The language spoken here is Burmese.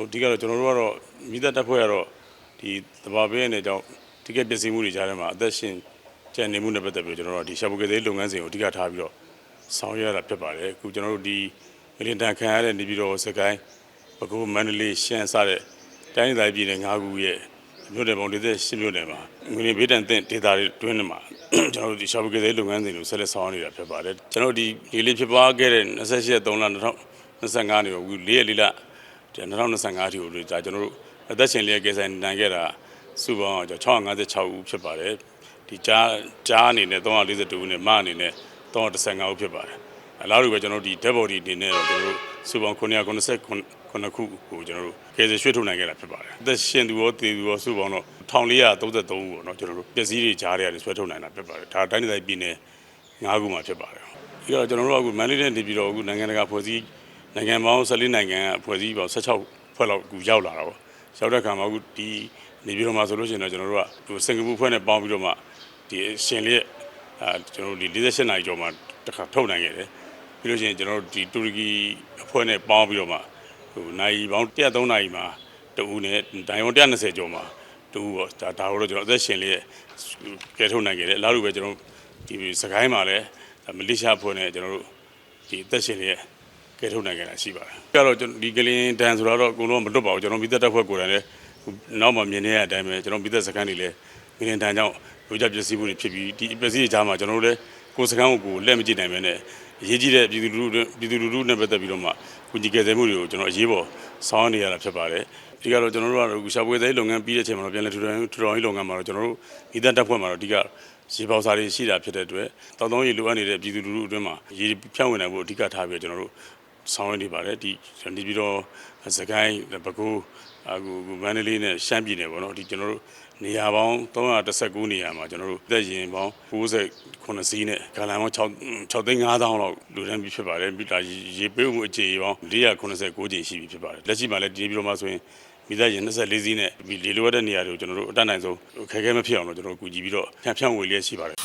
ဟိုအဓိကတော့ကျွန်တော်တို့ကတော့မိသက်တက်ဖွဲ့ကတော့ဒီတဘာပေးတဲ့ကြောင့်တိကက်ပစ္စည်းမှုတွေကြားထဲမှာအသက်ရှင်ကျန်နေမှုနဲ့ပတ်သက်ပြီးတော့ကျွန်တော်တို့ဒီရှာဖွေကယ်ဆယ်ရေးလုပ်ငန်းစဉ်ကိုအဓိကထားပြီးတော့ဆောင်ရွက်ရတာဖြစ်ပါတယ်အခုကျွန်တော်တို့ဒီငလင်တန်ခံရတဲ့နေပြည်တော်စကိုင်းပဲခူးမန္တလေးရှမ်းစတဲ့တိုင်းဒေသပြည်နယ်၅ခုရဲ့မြို့နယ်ပေါင်း48မြို့နယ်မှာငလင်ဘေးတန်တဲ့ဒေသတွေတွင်းနေမှာကျွန်တော်တို့ဒီရှာဖွေကယ်ဆယ်ရေးလုပ်ငန်းစဉ်ကိုဆက်လက်ဆောင်ရွက်နေတာဖြစ်ပါတယ်ကျွန်တော်တို့ဒီဒီလေးဖြစ်ပွားခဲ့တဲ့28ရက်3လ2025နေကိုအခု4ရက်4လ 2025အထိကိုဒါကျွန်တော်တို့အသက်ရှင်လျက်ကယ်ဆယ်နိုင်ခဲ့တာစုပေါင်း656ဦးဖြစ်ပါတယ်ဒီကြားကြားအနေနဲ့342ဦးနဲ့မအနေနဲ့315ဦးဖြစ်ပါတယ်အလားတူပဲကျွန်တော်တို့ဒီ dead body အနေနဲ့တော့ကျွန်တော်တို့စုပေါင်း999ခုကိုကျွန်တော်တို့ကယ်ဆယ်ရွှေ့ထုတ်နိုင်ခဲ့တာဖြစ်ပါတယ်အသက်ရှင်သူရောတည်သူရောစုပေါင်းတော့1433ဦးပေါ့နော်ကျွန်တော်တို့ပစ္စည်းတွေကြားတွေကနေဆွဲထုတ်နိုင်တာဖြစ်ပါတယ်ဒါတိုင်းဒေသပြည်နယ်9ခုမှာဖြစ်ပါတယ်ပြီးတော့ကျွန်တော်တို့အခုမန္တလေးနဲ့နေပြည်တော်အခုနိုင်ငံတကာဖွဲ့စည်း နိုင်ငံပေါင်း14နိုင်ငံကဖွဲ့စည်းပေါင်း16ဖွဲ့လောက်ကူရောက်လာတာပေါ့ရောက်တဲ့ခါမှာအခုဒီနေပြည်တော်မှာဆိုလို့ရှိရင်တော့ကျွန်တော်တို့ကဒီစင်ကာပူဖွဲ့နဲ့ပေါင်းပြီးတော့မှဒီအရှင်လေးအဲကျွန်တော်တို့ဒီ48နိုင်ကျော်မှာတစ်ခါထုတ်နိုင်ခဲ့တယ်ပြီးလို့ရှိရင်ကျွန်တော်တို့ဒီတူရကီအဖွဲ့နဲ့ပေါင်းပြီးတော့မှဟိုနိုင်ပေါင်း103နိုင်မှာတူဦးနဲ့ဒိုင်ဝန်120ကျော်မှာတူဦးပေါ့ဒါဒါတော့ကျွန်တော်အသက်ရှင်လေးကဲထုတ်နိုင်ခဲ့တယ်အလားတူပဲကျွန်တော်ဒီစကိုင်းမှာလည်းမလေးရှားဖွဲ့နဲ့ကျွန်တော်တို့ဒီအသက်ရှင်လေး ကဲထုတ်နိုင်ကြတာရှိပါတယ်။ကြတော့ကျွန်တော်ဒီကလင်းတန်ဆိုတော့အကုန်လုံးမလွတ်ပါဘူးကျွန်တော်မိသက်တက်ဖွဲ့ကိုယ်တိုင်လည်းနောက်မှမြင်နေရတဲ့အတိုင်းပဲကျွန်တော်မိသက်စကန်တွေလည်းကလင်းတန်ကြောင့်လူကြပစ္စည်းမှုတွေဖြစ်ပြီးဒီပစ္စည်းတွေကြားမှာကျွန်တော်တို့လည်းကိုယ်စကန်ကိုကိုယ်လက်မကြည့်နိုင်ပဲနဲ့အရေးကြီးတဲ့ပြည်သူလူထုပြည်သူလူထုနဲ့ပတ်သက်ပြီးတော့မှကုညီကယ်ဆယ်မှုတွေကိုကျွန်တော်အရေးပေါ်ဆောင်ရွက်နေရတာဖြစ်ပါတယ်။ဒီကတော့ကျွန်တော်တို့ကတော့ရှာဖွေသေးလုပ်ငန်းပြီးတဲ့အချိန်မှာတော့ပြန်လည်ထူထောင်ထူထောင်ရေးလုပ်ငန်းမှာတော့ကျွန်တော်တို့မိသက်တက်ဖွဲ့မှာတော့အဓိကရေပေါစာတွေရှိတာဖြစ်တဲ့အတွက်တောက်တောင်းရေလိုအပ်နေတဲ့ပြည်သူလူထုအတွင်းမှာရေဖြန့်ဝင်နိုင်ဖို့အဓိကထားပြီးတော့ကျွန်တော်တို့ ဆောင်ရွက်နေပါတယ်ဒီနေပြီးတော့စကိုင်းပဲခူးအခုမန္တလေးနဲ့ရှမ်းပြည်နယ်ပေါ့နော်ဒီကျွန်တော်တို့နေရာပေါင်း319နေရာမှာကျွန်တော်တို့သက်ရင်ပေါင်း69စီးနဲ့ဂါလန်ပေါင်း6 6သိန်း5000လောက်လူတန်းပြီးဖြစ်ပါတယ်ပြီးတာရေပေးမှုအခြေပေါင်း489ကြိမ်ရှိပြီဖြစ်ပါတယ်လက်ရှိမှာလည်းဒီပြီးတော့မှဆိုရင်မိသားရင်24စီးနဲ့ဒီလေလိုရတဲ့နေရာတွေကိုကျွန်တော်တို့အတတ်နိုင်ဆုံးခက်ခဲမဖြစ်အောင်လို့ကျွန်တော်တို့ကူညီပြီးတော့ဖြန့်ဖြန့်ဝေလျက်ရှိပါတယ်